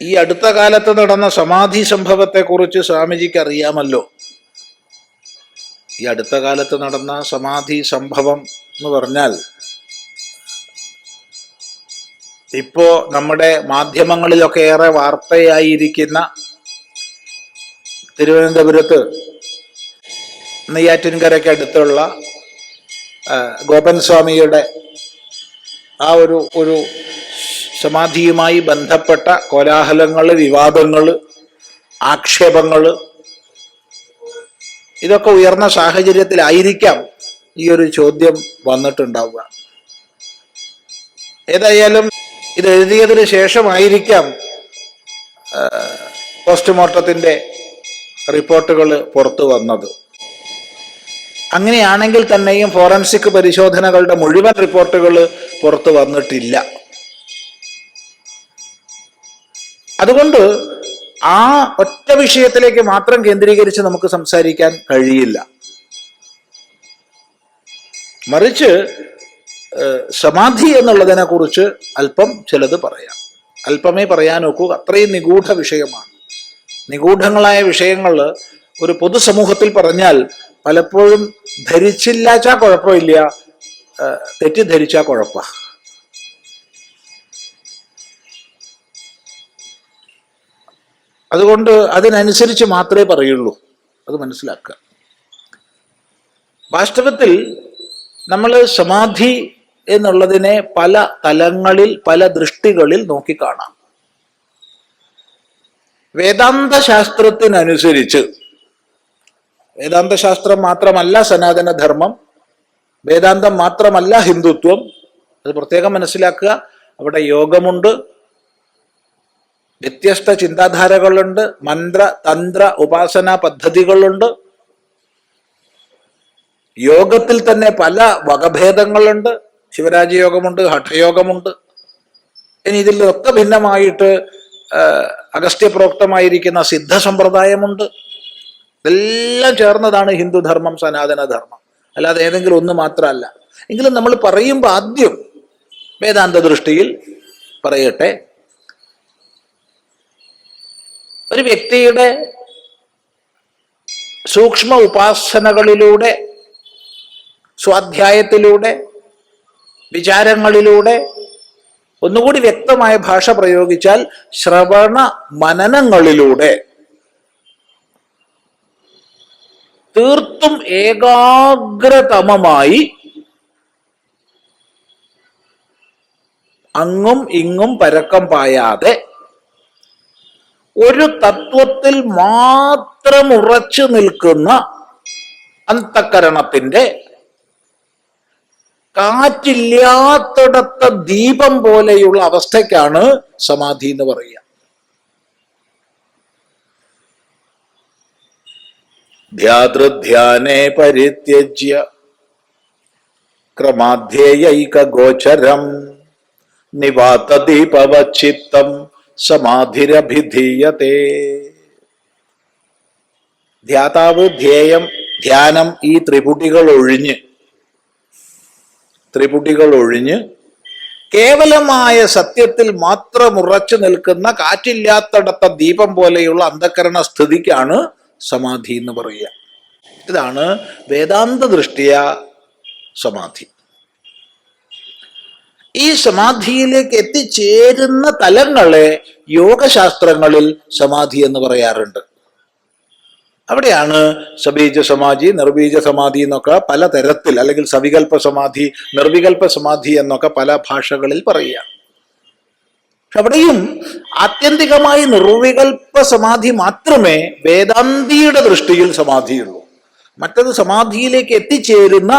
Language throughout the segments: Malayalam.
ഈ അടുത്ത കാലത്ത് നടന്ന സമാധി സംഭവത്തെക്കുറിച്ച് സ്വാമിജിക്ക് അറിയാമല്ലോ ഈ അടുത്ത കാലത്ത് നടന്ന സമാധി സംഭവം എന്ന് പറഞ്ഞാൽ ഇപ്പോ നമ്മുടെ മാധ്യമങ്ങളിലൊക്കെ ഏറെ വാർത്തയായിരിക്കുന്ന തിരുവനന്തപുരത്ത് നെയ്യാറ്റിൻകരയ്ക്ക് അടുത്തുള്ള ഗോപൻ സ്വാമിയുടെ ആ ഒരു ഒരു സമാധിയുമായി ബന്ധപ്പെട്ട കോലാഹലങ്ങൾ വിവാദങ്ങൾ ആക്ഷേപങ്ങൾ ഇതൊക്കെ ഉയർന്ന സാഹചര്യത്തിലായിരിക്കാം ഈ ഒരു ചോദ്യം വന്നിട്ടുണ്ടാവുക. ഏതായാലും ഇത് എഴുതിയതിന് ശേഷമായിരിക്കാം പോസ്റ്റ്മോർട്ടത്തിന്റെ റിപ്പോർട്ടുകൾ പുറത്തു വന്നത്. അങ്ങനെയാണെങ്കിൽ തന്നെയും ഫോറൻസിക് പരിശോധനകളുടെ മുഴുവൻ റിപ്പോർട്ടുകൾ പുറത്തു വന്നിട്ടില്ല. അതുകൊണ്ട് ആ ഒറ്റ വിഷയത്തിലേക്ക് മാത്രം കേന്ദ്രീകരിച്ച് നമുക്ക് സംസാരിക്കാൻ കഴിയില്ല. മറിച്ച് സമാധി എന്നുള്ളതിനെ കുറിച്ച് അല്പം ചിലത് പറയാം. അല്പമേ പറയാൻ നോക്കൂ അത്രയും നിഗൂഢ വിഷയമാണ്. നിഗൂഢങ്ങളായ വിഷയങ്ങൾ ഒരു പൊതുസമൂഹത്തിൽ പറഞ്ഞാൽ പലപ്പോഴും ധരിച്ചില്ലാച്ചാ കുഴപ്പമില്ല തെറ്റിദ്ധരിച്ചാൽ തെറ്റിദ്ധരിച്ചാ കുഴപ്പ. അതുകൊണ്ട് അതിനനുസരിച്ച് മാത്രമേ പറയുള്ളൂ. അത് മനസ്സിലാക്കുക. വാസ്തവത്തിൽ നമ്മൾ സമാധി എന്നുള്ളതിനെ പല തലങ്ങളിൽ പല ദൃഷ്ടികളിൽ നോക്കിക്കാണാം വേദാന്ത ശാസ്ത്രത്തിനനുസരിച്ച് വേദാന്ത ശാസ്ത്രം മാത്രമല്ല സനാതന ധർമ്മം വേദാന്തം മാത്രമല്ല ഹിന്ദുത്വം അത് പ്രത്യേകം മനസ്സിലാക്കുക. അവിടെ യോഗമുണ്ട് വ്യത്യസ്ത ചിന്താധാരകളുണ്ട് മന്ത്ര തന്ത്ര ഉപാസന പദ്ധതികളുണ്ട്. യോഗത്തിൽ തന്നെ പല വകഭേദങ്ങളുണ്ട്. ശിവരാജയോഗമുണ്ട് ഹഠയോഗമുണ്ട് ഇനി ഇതിൽ ഒക്കെ ഭിന്നമായിട്ട് അഗസ്ത്യപ്രോക്തമായിരിക്കുന്ന സിദ്ധ സമ്പ്രദായമുണ്ട്. ഇതെല്ലാം ചേർന്നതാണ് ഹിന്ദുധർമ്മം സനാതനധർമ്മം അല്ലാതെ ഏതെങ്കിലും ഒന്ന് മാത്രമല്ല. എങ്കിലും നമ്മൾ പറയുമ്പോൾ ആദ്യം വേദാന്ത ദൃഷ്ടിയിൽ പറയട്ടെ ഒരു വ്യക്തിയുടെ സൂക്ഷ്മ ഉപാസനകളിലൂടെ സ്വാധ്യായത്തിലൂടെ വിചാരങ്ങളിലൂടെ ഒന്നുകൂടി വ്യക്തമായ ഭാഷ പ്രയോഗിച്ചാൽ ശ്രവണ മനനങ്ങളിലൂടെ തീർത്തും ഏകാഗ്രതമമായി അങ്ങും ഇങ്ങും പരക്കം പായാതെ ഒരു തത്വത്തിൽ മാത്രം ഉറച്ചു നിൽക്കുന്ന അന്തക്കരണത്തിന്റെ കാറ്റില്ലാത്തിടത്ത ദീപം പോലെയുള്ള അവസ്ഥയ്ക്കാണ് സമാധി എന്ന് പറയുക. ധ്യാതൃധ്യാനേ പരിത്യജ്യ ക്രമാധ്യേയൈക ഗോചരം നിവാതദീപവച്ചിത്തം സമാധിരഭിധീയത്തെ ധ്യാതാവ് ധ്യേയം ധ്യാനം ഈ ത്രിപുടികൾ ഒഴിഞ്ഞ് ത്രിപുടികൾ ഒഴിഞ്ഞ് കേവലമായ സത്യത്തിൽ മാത്രം ഉറച്ചു നിൽക്കുന്ന കാറ്റില്ലാത്തടത്ത ദീപം പോലെയുള്ള അന്ധകരണ സ്ഥിതിക്കാണ് സമാധി എന്ന് പറയുക. ഇതാണ് വേദാന്ത ദൃഷ്ടിയ സമാധി. ഈ സമാധിയിലേക്ക് എത്തിച്ചേരുന്ന തലങ്ങളെ യോഗശാസ്ത്രങ്ങളിൽ സമാധി എന്ന് പറയാറുണ്ട്. അവിടെയാണ് സബീജ സമാധി നിർബീജ സമാധി എന്നൊക്കെ പല തരത്തിൽ അല്ലെങ്കിൽ സവികൽപ്പ സമാധി നിർവികൽപ്പ സമാധി എന്നൊക്കെ പല ഭാഷകളിൽ പറയുക. അവിടെയും ആത്യന്തികമായി നിർവികൽപ്പ സമാധി മാത്രമേ വേദാന്തിയുടെ ദൃഷ്ടിയിൽ സമാധിയുള്ളൂ. മറ്റത് സമാധിയിലേക്ക് എത്തിച്ചേരുന്ന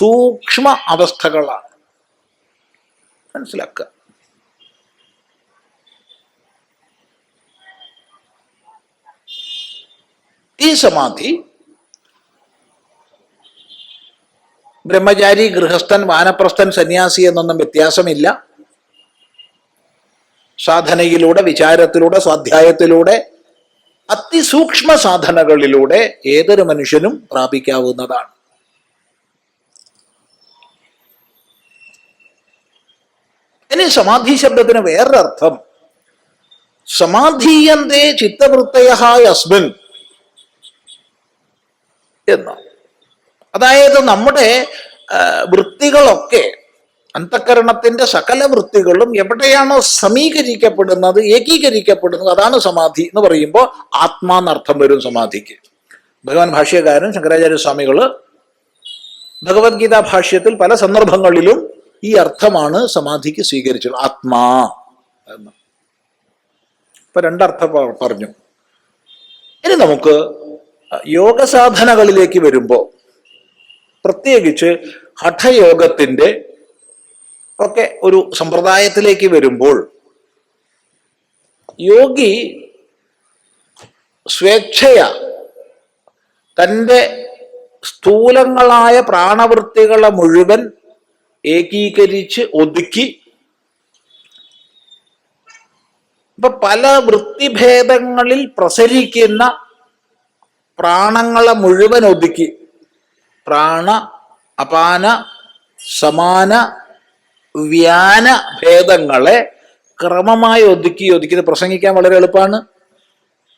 സൂക്ഷ്മ അവസ്ഥകളാണ്. മനസ്സിലാക്കുക. ഈ സമാധി ബ്രഹ്മചാരി ഗൃഹസ്ഥൻ വാനപ്രസ്ഥൻ സന്യാസി എന്നൊന്നും വ്യത്യാസമില്ല. സാധനയിലൂടെ വിചാരത്തിലൂടെ സ്വാധ്യായത്തിലൂടെ അതിസൂക്ഷ്മ സാധനകളിലൂടെ ഏതൊരു മനുഷ്യനും പ്രാപിക്കാവുന്നതാണ്. ഇനി സമാധി ശബ്ദത്തിന് വേറൊരർത്ഥം. സമാധീയന്തേ ചിത്തവൃത്തയ യസ്മിൻ എന്ന് അതായത് നമ്മുടെ വൃത്തികളൊക്കെ അന്തക്കരണത്തിന്റെ സകല വൃത്തികളും എവിടെയാണോ സമീകരിക്കപ്പെടുന്നത് ഏകീകരിക്കപ്പെടുന്നത് അതാണ് സമാധി എന്ന് പറയുമ്പോൾ ആത്മാന്നർത്ഥം വരും സമാധിക്ക്. ഭഗവാൻ ഭാഷ്യകാരൻ ശങ്കരാചാര്യ സ്വാമികൾ ഭഗവത്ഗീതാ ഭാഷ്യത്തിൽ പല സന്ദർഭങ്ങളിലും ഈ അർത്ഥമാണ് സമാധിക്ക് സ്വീകരിച്ചത്. ആത്മാ എന്ന്. ഇപ്പൊ രണ്ടർത്ഥം പറഞ്ഞു. ഇനി നമുക്ക് യോഗ സാധനകളിലേക്ക് വരുമ്പോൾ പ്രത്യേകിച്ച് ഹഠയോഗത്തിന്റെ ഒക്കെ ഒരു സമ്പ്രദായത്തിലേക്ക് വരുമ്പോൾ യോഗി സ്വേച്ഛയ തന്റെ സ്ഥൂലങ്ങളായ പ്രാണവൃത്തികളെ മുഴുവൻ ഏകീകരിച്ച് ഒതുക്കി. ഇപ്പൊ പല വൃത്തിഭേദങ്ങളിൽ പ്രസരിക്കുന്ന പ്രാണങ്ങളെ മുഴുവൻ ഒതുക്കി. പ്രാണ അപാന സമാന വ്യാന ഭേദങ്ങളെ ക്രമമായി ഒതുക്കി ഒതുക്കി. പ്രസംഗിക്കാൻ വളരെ എളുപ്പമാണ്.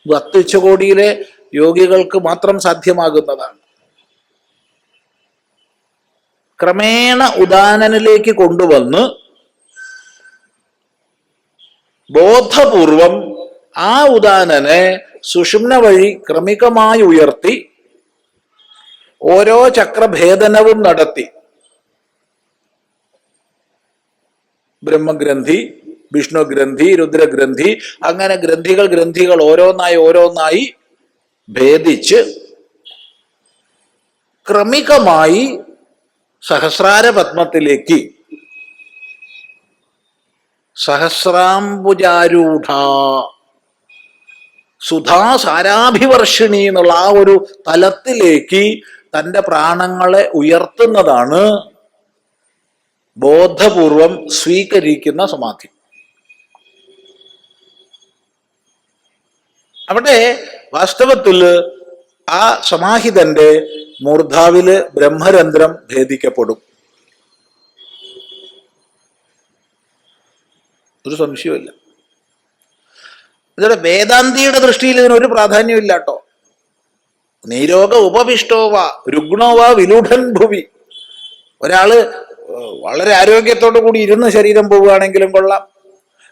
ഭക്തിച്ചുകോടിയിലെ യോഗികൾക്ക് മാത്രം സാധ്യമാകുന്നതാണ്. ക്രമേണ ഉദാനനിലേക്ക് കൊണ്ടുവന്ന് ബോധപൂർവം ആ ഉദാനനെ സുഷുമ്ന വഴി ക്രമികമായി ഉയർത്തി ഓരോ ചക്രഭേദനവും നടത്തി. ബ്രഹ്മഗ്രന്ഥി വിഷ്ണുഗ്രന്ഥി രുദ്രഗ്രന്ഥി അങ്ങനെ ഗ്രന്ഥികൾ ഗ്രന്ഥികൾ ഓരോന്നായി ഓരോന്നായി ഭേദിച്ച് ക്രമികമായി സഹസ്രാര പത്മത്തിലേക്ക് സഹസ്രാംബുജാരൂഢ സുധാ സാരാഭിവർഷിണി എന്നുള്ള ആ ഒരു തലത്തിലേക്ക് തന്റെ പ്രാണങ്ങളെ ഉയർത്തുന്നതാണ് ബോധപൂർവം സ്വീകരിക്കുന്ന സമാധി. അവിടെ വാസ്തവത്തിൽ ആ സമാഹിതന്റെ മൂർധാവിൽ ബ്രഹ്മരന്ധ്രം ഭേദിക്കപ്പെടും. ഒരു സംശയമില്ല ഇതോടെ വേദാന്തിയുടെ ദൃഷ്ടിയിൽ ഇതിനൊരു പ്രാധാന്യമില്ല കേട്ടോ നീരോഗ ഉപവിഷ്ടോവ രുഗ്ണോവ വിലൂഢൻ ഭുവി. ഒരാൾ വളരെ ആരോഗ്യത്തോടു കൂടി ഇരുന്ന് ശരീരം പോവുകയാണെങ്കിലും കൊള്ളാം.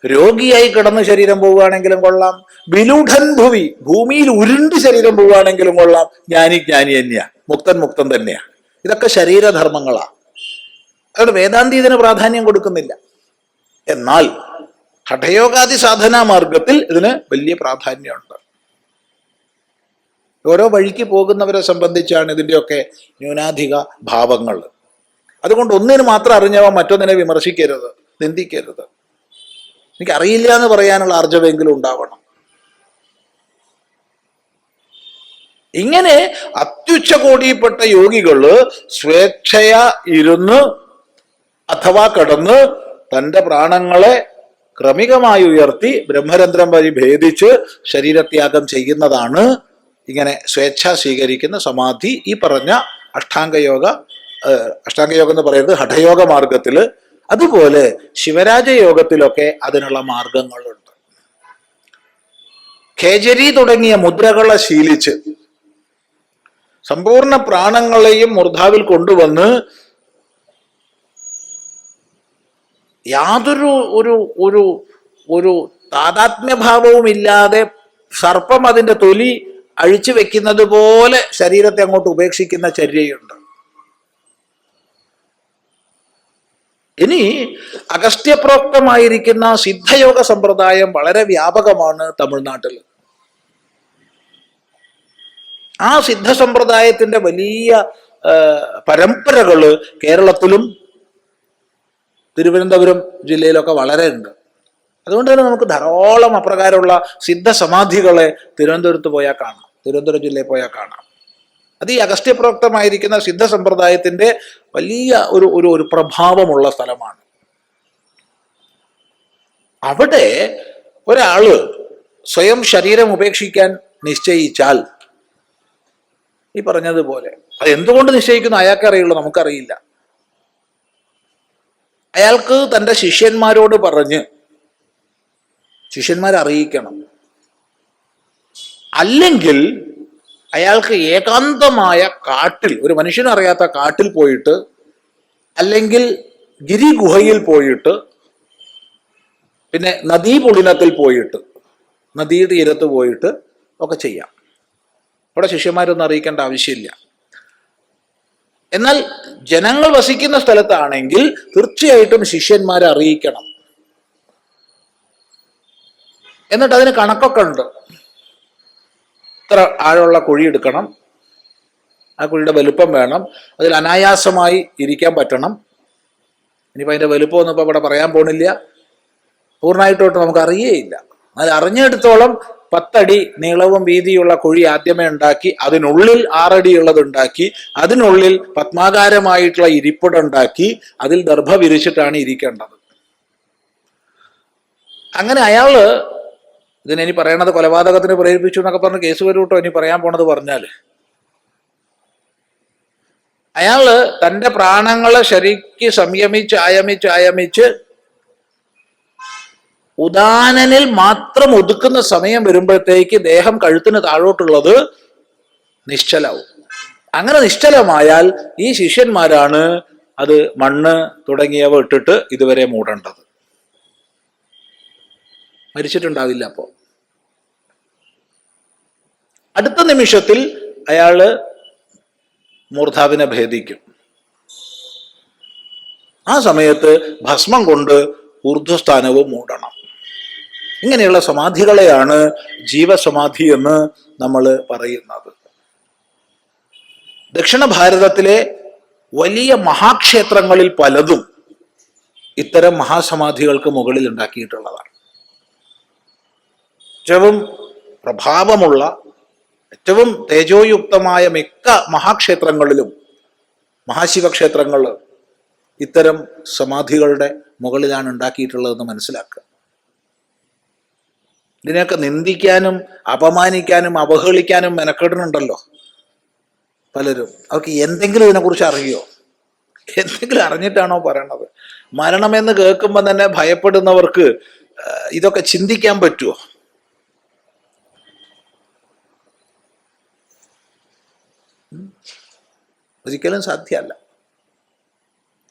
രോഗിയായി കിടന്ന് ശരീരം പോവുകയാണെങ്കിലും കൊള്ളാം. വിലൂഢൻ ഭൂവി ഭൂമിയിൽ ഉരുണ്ട് ശരീരം പോവുകയാണെങ്കിലും കൊള്ളാം. ജ്ഞാനി ജ്ഞാനി തന്നെയാ. മുക്തൻ മുക്തൻ തന്നെയാ. ഇതൊക്കെ ശരീരധർമ്മങ്ങളാ. അതുകൊണ്ട് വേദാന്തി ഇതിന് പ്രാധാന്യം കൊടുക്കുന്നില്ല. എന്നാൽ ഹഠയോഗാദി സാധനാ മാർഗത്തിൽ ഇതിന് വലിയ പ്രാധാന്യമുണ്ട്. ഓരോ വഴിക്ക് പോകുന്നവരെ സംബന്ധിച്ചാണ് ഇതിന്റെയൊക്കെ ന്യൂനാധിക ഭാവങ്ങൾ. അതുകൊണ്ട് ഒന്നിന് മാത്രം അറിഞ്ഞവ മറ്റൊന്നിനെ വിമർശിക്കരുത് നിന്ദിക്കരുത്. എനിക്ക് അറിയില്ല എന്ന് പറയാനുള്ള അർജവെങ്കിലും ഉണ്ടാവണം. ഇങ്ങനെ അത്യുച്ച കോടിയിൽപ്പെട്ട യോഗികൾ സ്വേച്ഛയ ഇരുന്ന് അഥവാ കടന്ന് തന്റെ പ്രാണങ്ങളെ ക്രമികമായി ഉയർത്തി ബ്രഹ്മരന്ധ്രം വഴി ഭേദിച്ച് ശരീരത്യാഗം ചെയ്യുന്നതാണ് ഇങ്ങനെ സ്വേച്ഛ സ്വീകരിക്കുന്ന സമാധി ഈ പറഞ്ഞ അഷ്ടാംഗയോഗ അഷ്ടാംഗയോഗം എന്ന് പറയുന്നത് ഹഠയോഗ മാർഗത്തിൽ അതുപോലെ ശിവരാജ യോഗത്തിലൊക്കെ അതിനുള്ള മാർഗങ്ങളുണ്ട്. ഖേജരി തുടങ്ങിയ മുദ്രകളെ ശീലിച്ച് സമ്പൂർണ പ്രാണങ്ങളെയും മുർധാവിൽ കൊണ്ടുവന്ന് യാതൊരു ഒരു ഒരു ഒരു താതാത്മ്യഭാവവും ഇല്ലാതെ സർപ്പം അതിന്റെ തൊലി അഴിച്ചു വെക്കുന്നത് പോലെ ശരീരത്തെ അങ്ങോട്ട് ഉപേക്ഷിക്കുന്ന ചര്യയുണ്ട്. ഇനി അഗസ്ത്യപ്രോക്തമായിരിക്കുന്ന സിദ്ധയോഗ സമ്പ്രദായം വളരെ വ്യാപകമാണ് തമിഴ്നാട്ടിൽ ആ സിദ്ധ സമ്പ്രദായത്തിന്റെ വലിയ പരമ്പരകൾ കേരളത്തിലും തിരുവനന്തപുരം ജില്ലയിലൊക്കെ വളരെ ഉണ്ട്. അതുകൊണ്ട് തന്നെ നമുക്ക് ധാരാളം അപ്രകാരമുള്ള സിദ്ധ സമാധികളെ തിരുവനന്തപുരത്ത് പോയാൽ കാണാം തിരുവനന്തപുരം ജില്ലയിൽ പോയാൽ കാണാം. അത് ഈ അഗസ്ത്യപ്രോക്തമായിരിക്കുന്ന സിദ്ധ സമ്പ്രദായത്തിന്റെ വലിയ ഒരു ഒരു ഒരു പ്രഭാവമുള്ള സ്ഥലമാണ്. അവിടെ ഒരാൾ സ്വയം ശരീരം ഉപേക്ഷിക്കാൻ നിശ്ചയിച്ചാൽ ഈ പറഞ്ഞതുപോലെ അത് എന്തുകൊണ്ട് നിശ്ചയിക്കുന്നു അയാൾക്ക് അറിയുള്ളൂ നമുക്കറിയില്ല. അയാൾക്ക് തന്റെ ശിഷ്യന്മാരോട് പറഞ്ഞ് ശിഷ്യന്മാരെ അറിയിക്കണം അല്ലെങ്കിൽ അയാൾക്ക് ഏകാന്തമായ കാട്ടിൽ ഒരു മനുഷ്യനും അറിയാത്ത കാട്ടിൽ പോയിട്ട് അല്ലെങ്കിൽ ഗിരി ഗുഹയിൽ പോയിട്ട് പിന്നെ നദീപുളിനത്തിൽ പോയിട്ട് നദീ തീരത്ത് പോയിട്ട് ഒക്കെ ചെയ്യാം. ഇവിടെ ശിഷ്യന്മാരൊന്നും അറിയിക്കേണ്ട ആവശ്യമില്ല. എന്നാൽ ജനങ്ങൾ വസിക്കുന്ന സ്ഥലത്താണെങ്കിൽ തീർച്ചയായിട്ടും ശിഷ്യന്മാരെ അറിയിക്കണം. എന്നിട്ട് അതിന് കണക്കൊക്കെ ഉണ്ട്. ഇത്ര ആഴമുള്ള കുഴി എടുക്കണം? ആ കുഴിയുടെ വലുപ്പം വേണം. അതിൽ അനായാസമായി ഇരിക്കാൻ പറ്റണം. ഇനിയിപ്പോൾ അതിന്റെ വലുപ്പമൊന്നും ഇപ്പോൾ ഇവിടെ പറയാൻ പോണില്ല. പൂർണമായിട്ടോട്ട് നമുക്ക് അറിയേയില്ല. അത് അറിഞ്ഞെടുത്തോളം പത്തടി നീളവും വീതിയുള്ള കുഴി ആദ്യമേ ഉണ്ടാക്കി അതിനുള്ളിൽ ആറടി ഉള്ളത് ഉണ്ടാക്കി അതിനുള്ളിൽ പത്മാകാരമായിട്ടുള്ള ഇരിപ്പിടം ഉണ്ടാക്കി അതിൽ ദർഭ വിരിച്ചിട്ടാണ് ഇരിക്കേണ്ടത്. അങ്ങനെ അയാൾ ഇതിന് ഇനി പറയണത് കൊലപാതകത്തിന് പ്രേരിപ്പിച്ചു എന്നൊക്കെ പറഞ്ഞ് കേസ് വരും കേട്ടോ ഇനി പറയാൻ പോണത് പറഞ്ഞാൽ അയാൾ തന്റെ പ്രാണങ്ങളെ ശരിക്ക് സംയമിച്ച് ആയമിച്ച് ആയമിച്ച് ഉദാനനിൽ മാത്രം ഒതുക്കുന്ന സമയം വരുമ്പോഴത്തേക്ക് ദേഹം കഴുത്തിന് താഴോട്ടുള്ളത് നിശ്ചലാവും. അങ്ങനെ നിശ്ചലമായാൽ ഈ ശിഷ്യന്മാരാണ് അത് മണ്ണ് തുടങ്ങിയവ ഇട്ടിട്ട് ഇതുവരെ മൂടേണ്ടത്. മരിച്ചിട്ടുണ്ടാവില്ല അപ്പോ. അടുത്ത നിമിഷത്തിൽ അയാൾ മൂർധാവിനെ ഭേദിക്കും. ആ സമയത്ത് ഭസ്മം കൊണ്ട് ഊർധ്വസ്ഥാനവും മൂടണം. ഇങ്ങനെയുള്ള സമാധികളെയാണ് ജീവസമാധി എന്ന് നമ്മൾ പറയുന്നത്. ദക്ഷിണ ഭാരതത്തിലെ വലിയ മഹാക്ഷേത്രങ്ങളിൽ പലതും ഇത്തരം മഹാസമാധികൾക്ക് മുകളിൽ ഉണ്ടാക്കിയിട്ടുള്ളതാണ്. ഏറ്റവും പ്രഭാവമുള്ള ഏറ്റവും തേജോയുക്തമായ മിക്ക മഹാക്ഷേത്രങ്ങളിലും മഹാശിവക്ഷേത്രങ്ങൾ ഇത്തരം സമാധികളുടെ മുകളിലാണ് ഉണ്ടാക്കിയിട്ടുള്ളതെന്ന് മനസ്സിലാക്കുക. ഇതിനെയൊക്കെ നിന്ദിക്കാനും അപമാനിക്കാനും അവഹേളിക്കാനും മെനക്കെടുന്നുണ്ടല്ലോ പലരും. അവർക്ക് എന്തെങ്കിലും ഇതിനെക്കുറിച്ച് അറിയോ? എന്തെങ്കിലും അറിഞ്ഞിട്ടാണോ പറയണത്? മരണമെന്ന് കേൾക്കുമ്പോൾ തന്നെ ഭയപ്പെടുന്നവർക്ക് ഇതൊക്കെ ചിന്തിക്കാൻ പറ്റുമോ? ഒരിക്കലും സാധ്യമല്ല.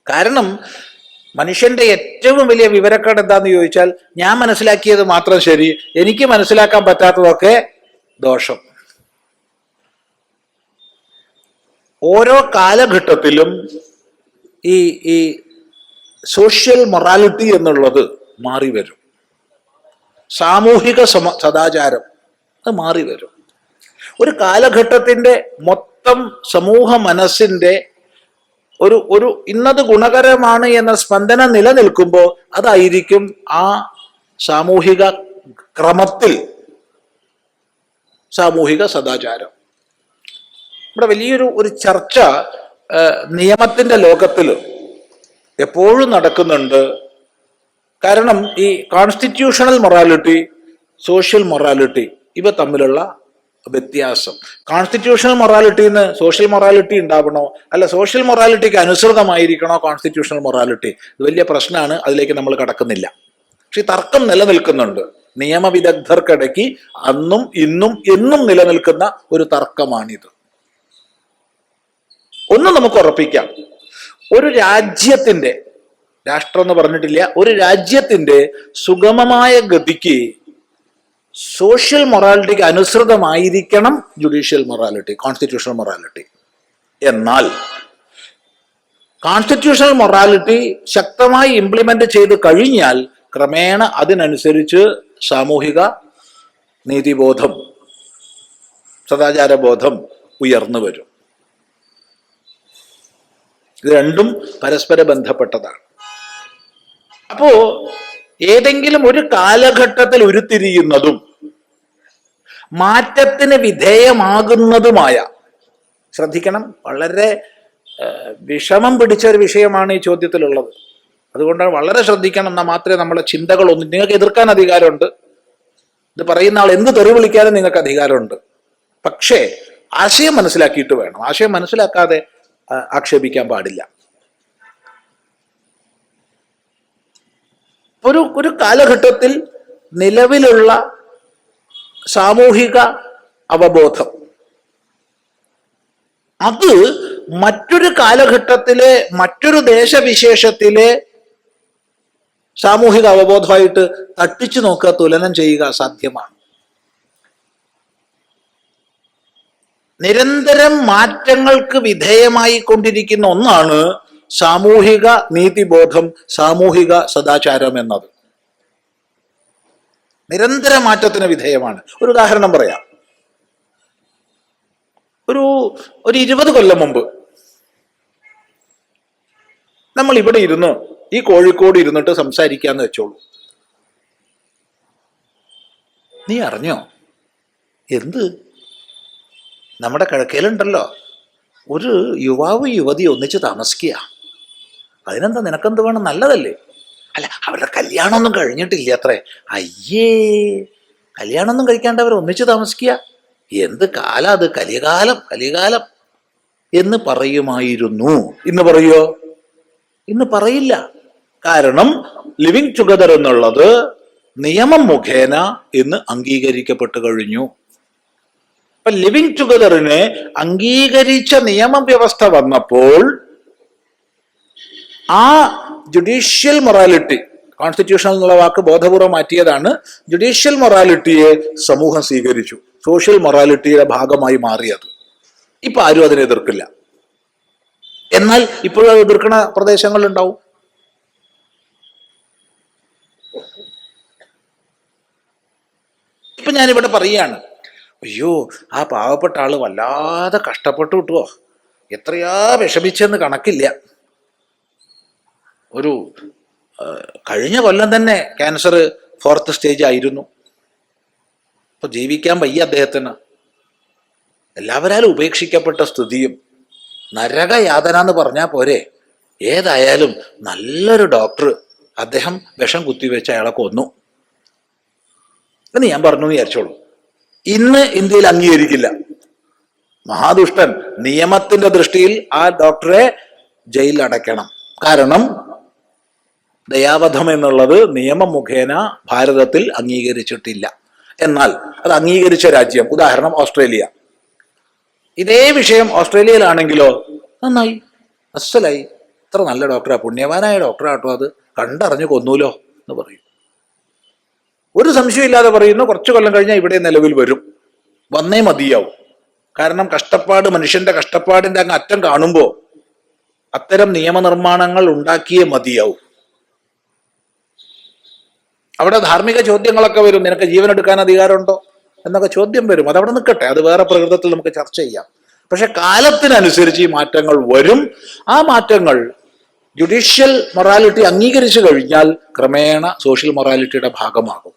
കാരണം മനുഷ്യന്റെ ഏറ്റവും വലിയ വിവരക്കേട് എന്താന്ന് ചോദിച്ചാൽ ഞാൻ മനസ്സിലാക്കിയത് മാത്രം ശരി എനിക്ക് മനസ്സിലാക്കാൻ പറ്റാത്തതൊക്കെ ദോഷം. ഓരോ കാലഘട്ടത്തിലും ഈ ഈ സോഷ്യൽ മൊറാലിറ്റി എന്നുള്ളത് മാറി വരും. സാമൂഹിക സമ സദാചാരം അത് മാറി വരും. ഒരു കാലഘട്ടത്തിന്റെ മൊത്തം സമൂഹ മനസ്സിന്റെ ഒരു ഒരു ഇന്നത് ഗുണകരമാണ് എന്ന സ്പന്ദനം നിലനിൽക്കുമ്പോൾ അതായിരിക്കും ആ സാമൂഹിക ക്രമത്തിൽ സാമൂഹിക സദാചാരം. ഇവിടെ വലിയൊരു ഒരു ചർച്ച നിയമത്തിന്റെ ലോകത്തിൽ എപ്പോഴും നടക്കുന്നുണ്ട്. കാരണം ഈ കോൺസ്റ്റിറ്റ്യൂഷണൽ മൊറാലിറ്റി സോഷ്യൽ മൊറാലിറ്റി ഇവ തമ്മിലുള്ള വ്യത്യാസം. കോൺസ്റ്റിറ്റ്യൂഷണൽ മൊറാലിറ്റിന്ന് സോഷ്യൽ മൊറാലിറ്റി ഉണ്ടാവണോ? അല്ല സോഷ്യൽ മൊറാലിറ്റിക്ക് അനുസൃതമായിരിക്കണോ കോൺസ്റ്റിറ്റ്യൂഷണൽ മൊറാലിറ്റി ഇത് വലിയ പ്രശ്നമാണ് അതിലേക്ക് നമ്മൾ കടക്കുന്നില്ല. പക്ഷെ തർക്കം നിലനിൽക്കുന്നുണ്ട്. നിയമവിദഗ്ധർക്കിടയ്ക്ക് അന്നും ഇന്നും എന്നും നിലനിൽക്കുന്ന ഒരു തർക്കമാണിത്. ഒന്ന് നമുക്ക് ഉറപ്പിക്കാം. ഒരു രാജ്യത്തിന്റെ രാഷ്ട്രം എന്ന് പറഞ്ഞിട്ടില്ല ഒരു രാജ്യത്തിന്റെ സുഗമമായ ഗതിക്ക് സോഷ്യൽ മൊറാലിറ്റിക്ക് അനുസൃതമായിരിക്കണം ജുഡീഷ്യൽ മൊറാലിറ്റി കോൺസ്റ്റിറ്റ്യൂഷണൽ മൊറാലിറ്റി. എന്നാൽ കോൺസ്റ്റിറ്റ്യൂഷണൽ മൊറാലിറ്റി ശക്തമായി ഇംപ്ലിമെന്റ് ചെയ്ത് കഴിഞ്ഞാൽ ക്രമേണ അതിനനുസരിച്ച് സാമൂഹിക നീതിബോധം സദാചാരബോധം ഉയർന്നു വരും. ഇത് രണ്ടും പരസ്പര ബന്ധപ്പെട്ടതാണ്. അപ്പോ ഏതെങ്കിലും ഒരു കാലഘട്ടത്തിൽ ഉരുത്തിരിയുന്നതും മാറ്റത്തിന് വിധേയമാകുന്നതുമായ ശ്രദ്ധിക്കണം വളരെ വിഷമം പിടിച്ച ഒരു വിഷയമാണ് ഈ ചോദ്യത്തിലുള്ളത്. അതുകൊണ്ടാണ് വളരെ ശ്രദ്ധിക്കണം എന്നാൽ മാത്രമേ നമ്മളെ ചിന്തകളൊന്നും നിങ്ങൾക്ക് എതിർക്കാൻ അധികാരമുണ്ട്. ഇത് പറയുന്ന ആൾ എന്ത് തെറി വിളിക്കാനും നിങ്ങൾക്ക് അധികാരമുണ്ട്. പക്ഷേ ആശയം മനസ്സിലാക്കിയിട്ട് വേണം. ആശയം മനസ്സിലാക്കാതെ ആക്ഷേപിക്കാൻ പാടില്ല. ഒരു ഒരു കാലഘട്ടത്തിൽ നിലവിലുള്ള സാമൂഹിക അവബോധം. അത് മറ്റൊരു കാലഘട്ടത്തിലെ മറ്റൊരു ദേശവിശേഷത്തിലെ സാമൂഹിക അവബോധമായിട്ട് തട്ടിച്ചു നോക്കുക തുലനം ചെയ്യുക സാധ്യമാണ്. നിരന്തരം മാറ്റങ്ങൾക്ക് വിധേയമായി കൊണ്ടിരിക്കുന്ന ഒന്നാണ് സാമൂഹിക നീതിബോധം സാമൂഹിക സദാചാരം എന്നത്. നിരന്തര മാറ്റത്തിന് വിധേയമാണ്. ഒരു ഉദാഹരണം പറയാം. ഒരു ഒരു ഇരുപത് കൊല്ലം മുമ്പ് നമ്മൾ ഇവിടെ ഇരുന്ന് ഈ കോഴിക്കോട് ഇരുന്നിട്ട് സംസാരിക്കാന്ന് വെച്ചോളൂ. നീ അറിഞ്ഞോ? എന്ത്? നമ്മുടെ കിഴക്കേലുണ്ടല്ലോ. ഒരു യുവാവ് യുവതി ഒന്നിച്ച് താമസിക്കുക അതിനെന്താ നിനക്കെന്ത് വേണം? നല്ലതല്ലേ. അല്ല അവരുടെ കല്യാണമൊന്നും കഴിഞ്ഞിട്ടില്ല അത്രേ. അയ്യേ കല്യാണമൊന്നും കഴിക്കാണ്ട് അവർ ഒന്നിച്ച് താമസിക്കുക? എന്ത് കാലം അത്? കലികാലം കലികാലം. എന്ന് പറയുമായിരുന്നു. ഇന്ന് പറയോ? ഇന്ന് പറയില്ല. കാരണം ലിവിങ് ടുഗദർ എന്നുള്ളത് നിയമം മുഖേന ഇന്ന് അംഗീകരിക്കപ്പെട്ടു കഴിഞ്ഞു. അപ്പൊ ലിവിങ് ടുഗദറിനെ അംഗീകരിച്ച നിയമവ്യവസ്ഥ വന്നപ്പോൾ ആ ജുഡീഷ്യൽ മൊറാലിറ്റി കോൺസ്റ്റിറ്റ്യൂഷൻ എന്നുള്ള വാക്ക് ബോധപൂർവം മാറ്റിയതാണ്. ജുഡീഷ്യൽ മൊറാലിറ്റിയെ സമൂഹം സ്വീകരിച്ചു. സോഷ്യൽ മൊറാലിറ്റിയുടെ ഭാഗമായി മാറിയത്. ഇപ്പൊ ആരും അതിനെ എതിർക്കില്ല. എന്നാൽ ഇപ്പോഴും എതിർക്കുന്ന പ്രദേശങ്ങളുണ്ടാവും. ഇപ്പൊ ഞാനിവിടെ പറയുകയാണ് അയ്യോ ആ പാവപ്പെട്ട ആൾ വല്ലാതെ കഷ്ടപ്പെട്ടു കിട്ടുവോ? എത്രയാ വിഷമിച്ചെന്ന് കണക്കില്ല. ഒരു കഴിഞ്ഞ കൊല്ലം തന്നെ ക്യാൻസർ ഫോർത്ത് സ്റ്റേജ് ആയിരുന്നു. അപ്പൊ ജീവിക്കാൻ വയ്യ അദ്ദേഹത്തിന്. എല്ലാവരാലും ഉപേക്ഷിക്കപ്പെട്ട സ്ഥിതിയും നരകയാതന എന്ന് പറഞ്ഞാൽ പോരെ. ഏതായാലും നല്ലൊരു ഡോക്ടർ അദ്ദേഹം വിഷം കുത്തിവെച്ച് അയാളെ കൊന്നു. എന്ന് ഞാൻ പറഞ്ഞു വിചാരിച്ചോളൂ. ഇന്ന് ഇന്ത്യയിൽ അംഗീകരിക്കില്ല. മഹാദുഷ്ടൻ നിയമത്തിന്റെ ദൃഷ്ടിയിൽ ആ ഡോക്ടറെ ജയിലിൽ അടയ്ക്കണം. കാരണം ദയാവധം എന്നുള്ളത് നിയമം മുഖേന ഭാരതത്തിൽ അംഗീകരിച്ചിട്ടില്ല. എന്നാൽ അത് അംഗീകരിച്ച രാജ്യം ഉദാഹരണം ഓസ്ട്രേലിയ. ഇതേ വിഷയം ഓസ്ട്രേലിയയിലാണെങ്കിലോ? നന്നായി. അസ്സലായി ഇത്ര നല്ല ഡോക്ടറാ. പുണ്യവാനായ ഡോക്ടറാട്ടോ അത്. കണ്ടറിഞ്ഞു കൊന്നൂലോ എന്ന് പറയും. ഒരു സംശയമില്ലാതെ പറയുന്നു കുറച്ചു കൊല്ലം കഴിഞ്ഞാൽ ഇവിടെ നിലവിൽ വരും. വന്നേ മതിയാവും. കാരണം കഷ്ടപ്പാട് മനുഷ്യന്റെ കഷ്ടപ്പാടിന്റെ അങ്ങ് അറ്റം കാണുമ്പോൾ അത്തരം നിയമനിർമ്മാണങ്ങൾ ഉണ്ടാക്കിയേ മതിയാവും. അവിടെ ധാർമ്മിക ചോദ്യങ്ങളൊക്കെ വരും. നിനക്ക് ജീവൻ എടുക്കാൻ അധികാരമുണ്ടോ? എന്നൊക്കെ ചോദ്യം വരും. അതവിടെ നിൽക്കട്ടെ. അത് വേറെ പ്രകൃതത്തിൽ നമുക്ക് ചർച്ച ചെയ്യാം. പക്ഷെ കാലത്തിനനുസരിച്ച് ഈ മാറ്റങ്ങൾ വരും. ആ മാറ്റങ്ങൾ ജുഡീഷ്യൽ മൊറാലിറ്റി അംഗീകരിച്ചു കഴിഞ്ഞാൽ ക്രമേണ സോഷ്യൽ മൊറാലിറ്റിയുടെ ഭാഗമാകും.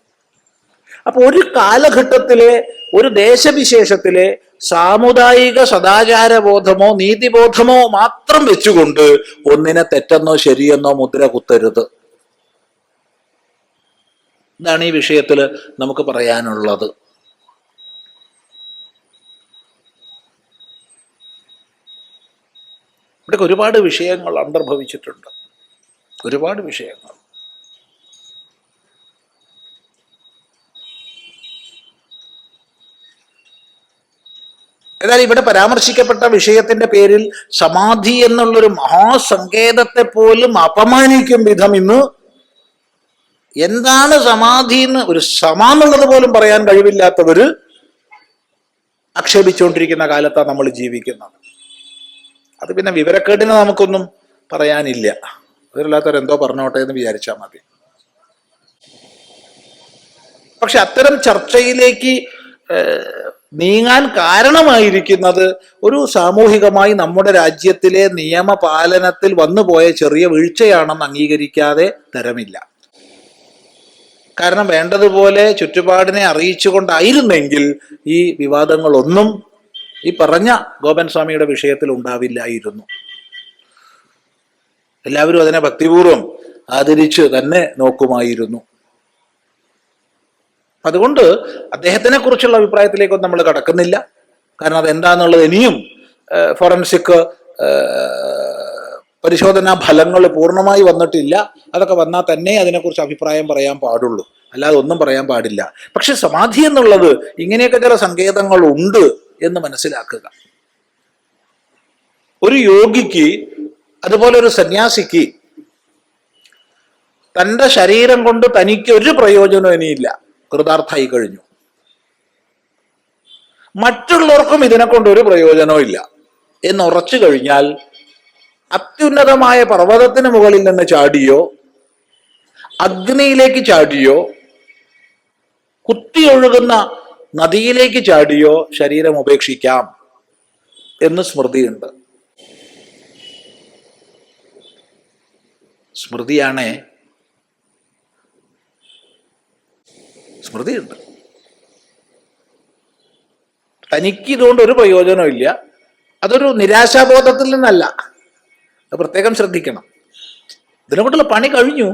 അപ്പൊ ഒരു കാലഘട്ടത്തിലെ ഒരു ദേശവിശേഷത്തിലെ സാമുദായിക സദാചാരബോധമോ നീതിബോധമോ മാത്രം വെച്ചുകൊണ്ട് ഒന്നിനെ തെറ്റെന്നോ ശരിയെന്നോ മുദ്ര കുത്തരുത്. ഇതാണ് ഈ വിഷയത്തിൽ നമുക്ക് പറയാനുള്ളത്. ഇവിടെ ഒരുപാട് വിഷയങ്ങൾ അന്തർഭവിച്ചിട്ടുണ്ട്. ഒരുപാട് വിഷയങ്ങൾ. എന്നാൽ ഇവിടെ പരാമർശിക്കപ്പെട്ട വിഷയത്തിന്റെ പേരിൽ സമാധി എന്നുള്ളൊരു മഹാസങ്കേതത്തെ പോലും അപമാനിക്കും വിധം ഇന്ന് എന്താണ് സമാധി എന്ന് ഒരു സമ എന്നുള്ളത് പോലും പറയാൻ കഴിവില്ലാത്തവർ ആക്ഷേപിച്ചുകൊണ്ടിരിക്കുന്ന കാലത്താണ് നമ്മൾ ജീവിക്കുന്നത്. അത് പിന്നെ വിവരക്കേടിന് നമുക്കൊന്നും പറയാനില്ല. അതില്ലാത്തവരെന്തോ പറഞ്ഞോട്ടെ എന്ന് വിചാരിച്ചാൽ മതി. പക്ഷെ അത്തരം ചർച്ചയിലേക്ക് നീങ്ങാൻ കാരണമായിരിക്കുന്നത് ഒരു സാമൂഹികമായി നമ്മുടെ രാജ്യത്തിലെ നിയമപാലനത്തിൽ വന്നുപോയ ചെറിയ വീഴ്ചയാണെന്ന് അംഗീകരിക്കാതെ തരമില്ല. കാരണം വേണ്ടതുപോലെ ചുറ്റുപാടിനെ അറിയിച്ചുകൊണ്ടായിരുന്നെങ്കിൽ ഈ വിവാദങ്ങളൊന്നും ഈ പറഞ്ഞ ഗോപൻ സ്വാമിയുടെ വിഷയത്തിൽ ഉണ്ടാവില്ലായിരുന്നു. എല്ലാവരും അതിനെ ഭക്തിപൂർവം ആദരിച്ച് തന്നെ നോക്കുമായിരുന്നു. അതുകൊണ്ട് അദ്ദേഹത്തിനെ കുറിച്ചുള്ള അഭിപ്രായത്തിലേക്കൊന്നും നമ്മൾ കടക്കുന്നില്ല. കാരണം അത് അതെന്താന്നുള്ളത് ഇനിയും ഫോറൻസിക് പരിശോധനാ ഫലങ്ങൾ പൂർണമായി വന്നിട്ടില്ല. അതൊക്കെ വന്നാൽ തന്നെ അതിനെക്കുറിച്ച് അഭിപ്രായം പറയാൻ പാടുള്ളൂ. അല്ലാതെ ഒന്നും പറയാൻ പാടില്ല. പക്ഷെ സമാധി എന്നുള്ളത് ഇങ്ങനെയൊക്കെ ചില സങ്കേതങ്ങൾ ഉണ്ട് എന്ന് മനസ്സിലാക്കുക. ഒരു യോഗിക്ക് അതുപോലെ ഒരു സന്യാസിക്ക് തന്റെ ശരീരം കൊണ്ട് തനിക്ക് ഒരു പ്രയോജനം ഇനിയില്ല. കൃതാർത്ഥായി കഴിഞ്ഞു. മറ്റുള്ളവർക്കും ഇതിനെ കൊണ്ട് ഒരു പ്രയോജനവും ഇല്ല. എന്ന് ഉറച്ചു കഴിഞ്ഞാൽ അത്യുന്നതമായ പർവതത്തിന് മുകളിൽ നിന്ന് ചാടിയോ അഗ്നിയിലേക്ക് ചാടിയോ കുത്തിയൊഴുകുന്ന നദിയിലേക്ക് ചാടിയോ ശരീരം ഉപേക്ഷിക്കാം എന്ന് സ്മൃതിയുണ്ട്. സ്മൃതിയാണ് സ്മൃതിയുണ്ട്. തനിക്ക് ഇതുകൊണ്ട് ഒരു പ്രയോജനവും ഇല്ല അതൊരു നിരാശാബോധത്തിൽ നിന്നല്ല. അത് പ്രത്യേകം ശ്രദ്ധിക്കണം. ഇതിനെ കൊണ്ടുള്ള പണി കഴിഞ്ഞു.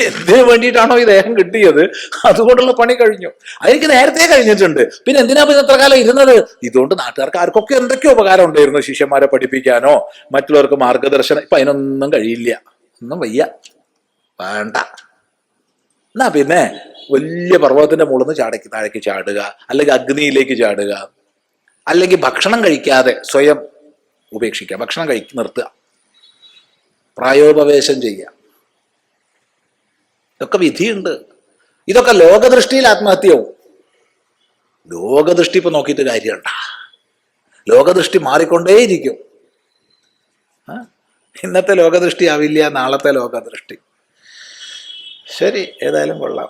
എന്തിനു വേണ്ടിയിട്ടാണോ ഈ ദേഹം കിട്ടിയത്? അതുകൊണ്ടുള്ള പണി കഴിഞ്ഞു. അതെനിക്ക് നേരത്തെ കഴിഞ്ഞിട്ടുണ്ട്. പിന്നെ എന്തിനാ പിന്നെ എത്ര കാലം ഇരുന്നത്? ഇതുകൊണ്ട് നാട്ടുകാർക്ക് ആർക്കൊക്കെ എന്തൊക്കെ ഉപകാരം ഉണ്ടായിരുന്നു ശിഷ്യന്മാരെ പഠിപ്പിക്കാനോ മറ്റുള്ളവർക്ക് മാർഗദർശനം. ഇപ്പൊ അതിനൊന്നും കഴിയില്ല. ഒന്നും വയ്യ. വേണ്ട. എന്നാ പിന്നെ വലിയ പർവതത്തിന്റെ മുകളിൽ നിന്ന് ചാടക്ക് താഴേക്ക് ചാടുക അല്ലെങ്കിൽ അഗ്നിയിലേക്ക് ചാടുക അല്ലെങ്കിൽ ഭക്ഷണം കഴിക്കാതെ സ്വയം ഉപേക്ഷിക്കുക. ഭക്ഷണം കഴി നിർത്തുക. പ്രായോപവേശം ചെയ്യുക. ഇതൊക്കെ വിധിയുണ്ട്. ഇതൊക്കെ ലോകദൃഷ്ടിയിൽ ആത്മഹത്യയാവും. ലോകദൃഷ്ടി ഇപ്പൊ നോക്കിയിട്ട് കാര്യമുണ്ട? ലോകദൃഷ്ടി മാറിക്കൊണ്ടേയിരിക്കും. ഇന്നത്തെ ലോകദൃഷ്ടി ആവില്ല നാളത്തെ ലോകദൃഷ്ടി. ശരി ഏതായാലും കൊള്ളാം.